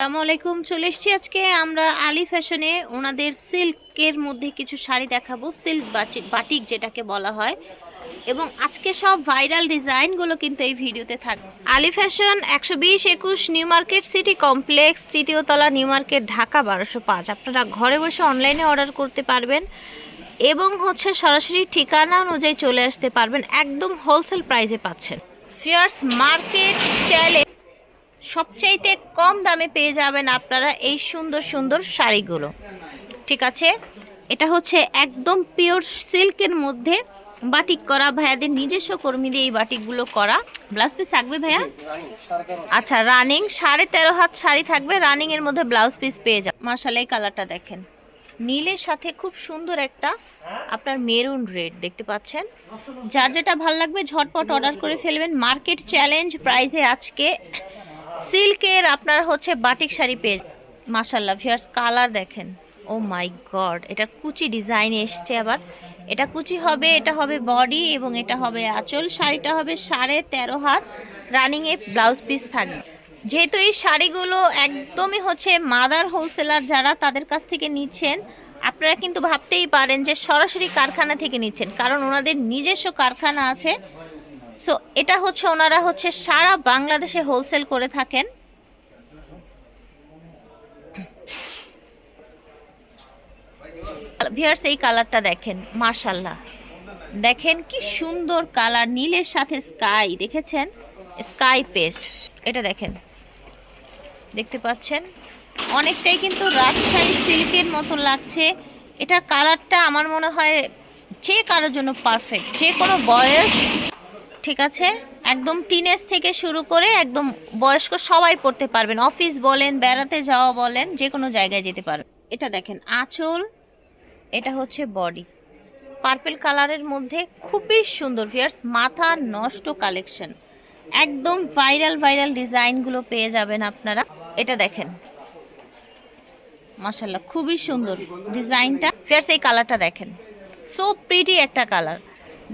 আসসালামু আলাইকুম, চলে এসেছি আজকে আমরা আলি ফ্যাশনে। ওনাদের সিল্কের মধ্যে কিছু শাড়ি দেখাবো, সিল্ক বাটিক যেটাকে বলা হয়। এবং আজকে সব ভাইরাল ডিজাইনগুলো কিন্তু এই ভিডিওতে থাকবে আলি ফ্যাশন একশো বিশ একুশ নিউ মার্কেট সিটি কমপ্লেক্স তৃতীয়তলা নিউ মার্কেট ঢাকা বারোশো পাঁচ। আপনারা ঘরে বসে অনলাইনে অর্ডার করতে পারবেন এবং হচ্ছে সরাসরি ঠিকানা অনুযায়ী চলে আসতে পারবেন। একদম হোলসেল প্রাইসে পাচ্ছেন। ফিয়ার্স মার্কেট, চ্যালেঞ্জ সবচাইতে কম দামে পেয়ে যাবেন আপনারা এই সুন্দর সুন্দর শাড়িগুলো। ঠিক আছে? এটা হচ্ছে একদম পিওর সিল্কের মধ্যে বাটিক করা, ভাইয়াদের নিজস্ব কর্মী দিয়ে এই বাটিকগুলো করা। ব্লাউজ পিস থাকবে ভাইয়া? আচ্ছা রানিং সাড়ে তেরো হাত শাড়ি থাকবে রানিং এর মধ্যে ব্লাউজ পিস পেয়ে যাবে মার্শাল এই কালারটা দেখেন। নীলের সাথে খুব সুন্দর একটা আপনার মেরুন রেড দেখতে পাচ্ছেন? যার যেটা ভালো লাগবে, ঝটপট অর্ডার করে ফেলবেন। মার্কেট চ্যালেঞ্জ প্রাইসে আজকে সিল্কের আপনার হচ্ছে বাটিক শাড়ি পেয়ে মাসাল্লাহ ভিয়ার্স কালার দেখেন। ও মাই গড এটা কুচি ডিজাইন এসছে আবার। এটা কুচি হবে, এটা হবে বডি এবং এটা হবে আঁচল। শাড়িটা হবে সাড়ে তেরো হাত। রানিংয়ে ব্লাউজ পিস থাকবে। যেহেতু এই শাড়িগুলো একদমই হচ্ছে মাদার হোলসেলার যারা তাদের কাছ থেকে নিচ্ছেন, আপনারা কিন্তু ভাবতেই পারেন যে সরাসরি কারখানা থেকে নিচ্ছেন। কারণ ওনাদের নিজস্ব কারখানা আছে সো এটা হচ্ছে ওনারা হচ্ছে সারা বাংলাদেশে হোলসেল করে থাকেন। ভিয়ার্স এই কালারটা দেখেন মাশাল্লাহ দেখেন কি সুন্দর কালার নীলের সাথে স্কাই দেখেছেন? স্কাই পেস্ট এটা দেখেন। দেখতে পাচ্ছেন? অনেকটাই কিন্তু রাজশাহী সিল্কের মতো লাগছে। এটার কালারটা আমার মনে হয় যে কারোর জন্য পারফেক্ট যে কোনো বয়স ঠিক আছে? একদম টিনেজ থেকে শুরু করে একদম বয়স্ক সবাই পড়তে পারবেন। অফিস বলেন, বেড়াতে যাওয়া বলেন যে কোনো জায়গায় যেতে পারবেন। এটা দেখেন, আঁচল, এটা হচ্ছে বডি পার্পেল কালারের মধ্যে খুবই সুন্দর ভিয়ার্স মাথা নষ্ট কালেকশন একদম ভাইরাল ভাইরাল ডিজাইনগুলো পেয়ে যাবেন আপনারা। এটা দেখেন। মাসাল্লাহ খুবই সুন্দর ডিজাইনটা ফিয়ার্স এই কালারটা দেখেন। সো প্রিটি একটা কালার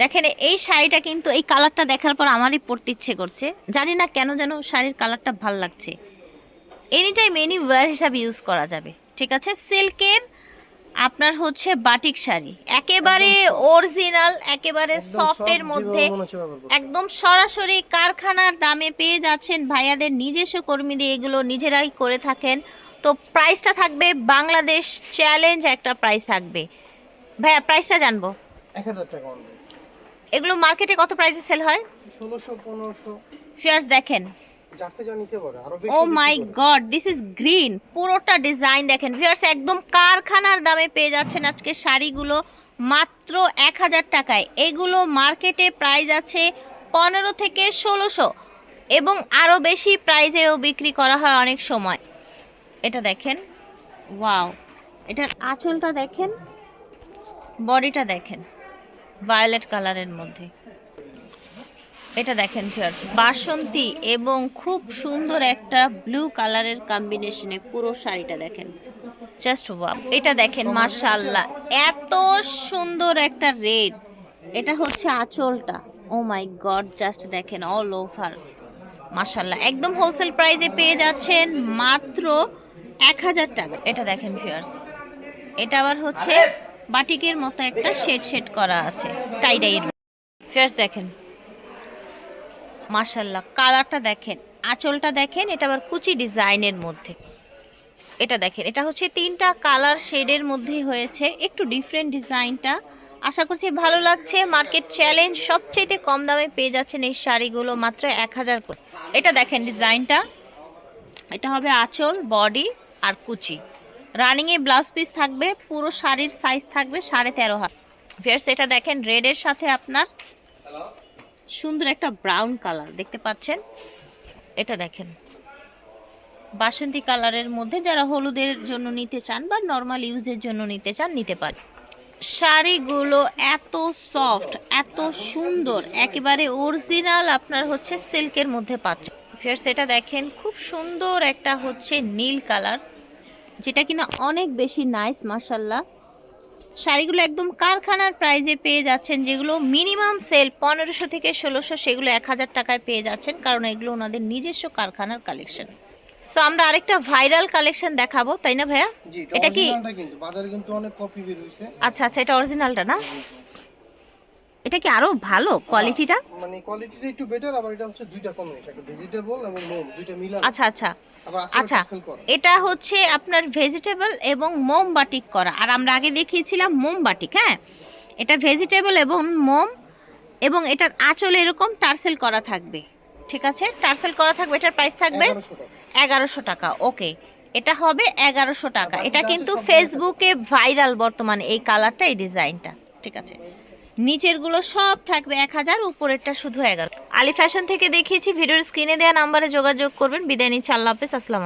দেখেন এই শাড়িটা কিন্তু এই কালারটা দেখার পর আমারই পরতে ইচ্ছে করছে। জানি না কেন যেন শাড়ির কালারটা ভালো লাগছে। এনি টাইম এনি ওয়্যার হিসাবে ইউজ করা যাবে ঠিক আছে? সিল্কের আপনার হচ্ছে বাটিক শাড়ি। একেবারে অরিজিনাল একেবারে সফটের মধ্যে একদম সরাসরি কারখানার দামে পেয়ে যাচ্ছেন ভাইয়াদের নিজস্ব কর্মী দিয়ে এগুলো নিজেরাই করে থাকেন। তো প্রাইসটা থাকবে বাংলাদেশ চ্যালেঞ্জ একটা প্রাইস থাকবে। ভাইয়া প্রাইসটা জানব। এক হাজার টাকা অনলি এগুলো মার্কেটে কত প্রাইসে সেল হয়? ষোলোশো পনেরোশো। ফিয়ার্স দেখেন। ও my God this is green পুরোটা ডিজাইন দেখেন। ভিউয়ার্স একদম কারখানার দামে পেয়ে যাচ্ছেন আজকে শাড়িগুলো মাত্র এক হাজার টাকায়। এগুলো মার্কেটে প্রাইস আছে পনেরো থেকে ষোলোশো এবং আরও বেশি প্রাইজেও বিক্রি করা হয় অনেক সময়। এটা দেখেন। ওয়াও এটার আঁচলটা দেখেন। বডিটা দেখেন। ভায়োলেট কালারের মধ্যে। এটা দেখেন ফিয়ার্স বাসন্তী এবং খুব সুন্দর একটা ব্লু কালারের কম্বিনেশনে পুরো শাড়িটা দেখেন। জাস্ট ওয়াও এটা দেখেন, মাশাআল্লাহ, এত সুন্দর একটা রেড এটা হচ্ছে আঁচলটা ও মাই গড জাস্ট দেখেন অল ওভার মাশাআল্লাহ, একদম হোলসেল প্রাইসে পেয়ে যাচ্ছেন মাত্র এক হাজার টাকা। এটা দেখেন ফিয়ার্স এটা আবার হচ্ছে বাটিকের মতো একটা শেড শেড করা আছে, টাইডাইয়ের ফিয়ার্স দেখেন। মাশাল্লাহ কালারটা দেখেন, আঁচলটা দেখেন, এটা আবার কুচি ডিজাইনের মধ্যে। এটা দেখেন, এটা হচ্ছে তিনটা কালার শেডের মধ্যে হয়েছে, একটু ডিফারেন্ট ডিজাইনটা। আশা করছি ভালো লাগছে মার্কেট চ্যালেঞ্জ সবচেয়ে কম দামে পেয়ে যাচ্ছেন এই শাড়িগুলো, মাত্র এক হাজার করে। এটা দেখেন ডিজাইনটা। এটা হবে আঁচল বডি আর কুচি। রানিংয়ে ব্লাউজ পিস থাকবে পুরো শাড়ির সাইজ থাকবে সাড়ে তেরো হাত। ফেয়ার্স এটা দেখেন রেডের সাথে আপনার সুন্দর একটা ব্রাউন কালার দেখতে পাচ্ছেন? এটা দেখেন। বাসন্তী কালারের মধ্যে যারা হলুদের জন্য নিতে চান বা নর্মাল ইউজের জন্য নিতে চান নিতে পারেন। শাড়িগুলো এত সফট এত সুন্দর একেবারে অরিজিনাল আপনার হচ্ছে সিল্কের মধ্যে পাচ্ছেন। ফের সেটা দেখেন খুব সুন্দর একটা হচ্ছে নীল কালার যেটা কিনা অনেক বেশি নাইস মার্শাল্লাহ শাড়িগুলো একদম কারখানার প্রাইজে পেয়ে যাচ্ছেন যেগুলো মিনিমাম সেল পনেরোশো থেকে ষোলোশো সেগুলো এক হাজার টাকায় পেয়ে যাচ্ছেন কারণ এগুলো ওনাদের নিজস্ব কারখানার কালেকশন সো আমরা আরেকটা ভাইরাল কালেকশন দেখাবো তাই না ভাইয়া? এটা কি কি বাজারে কিন্তু অনেক কপি বের হইছে। আচ্ছা আচ্ছা এটা অরিজিনালটা না? এটা কি আরও ভালো কোয়ালিটিটা মানে কোয়ালিটিটা একটু বেটার আবার এটা হচ্ছে দুইটা কম্বিনেশন একটা ভেজিটেবল এবং মোম দুইটা মিলানো। আচ্ছা আচ্ছা। আচ্ছা এটা হচ্ছে আপনার ভেজিটেবল এবং মোম বাটিক করা। আর আমরা আগে দেখিয়েছিলাম মোম বাটিক হ্যাঁ? এটা ভেজিটেবল এবং মোম এবং এটার আঁচলে এরকম টার্সেল করা থাকবে। ঠিক আছে? টার্সেল করা থাকবে এটার প্রাইস থাকবে 1100 টাকা। এগারোশো টাকা ওকে এটা হবে এগারোশো টাকা। এটা কিন্তু ফেসবুকে ভাইরাল বর্তমানে এই কালারটা এই ডিজাইনটা ঠিক আছে? নিচেরগুলো সব থাকবে এক হাজার, উপরেরটা শুধু এগারো। আলি ফ্যাশন থেকে দেখিয়েছি, ভিডিওর স্ক্রিনে দেওয়া নাম্বারে যোগাযোগ করবেন। বিদায় নিচ্ছে, আল্লাহ হাফিজ, আসসালাম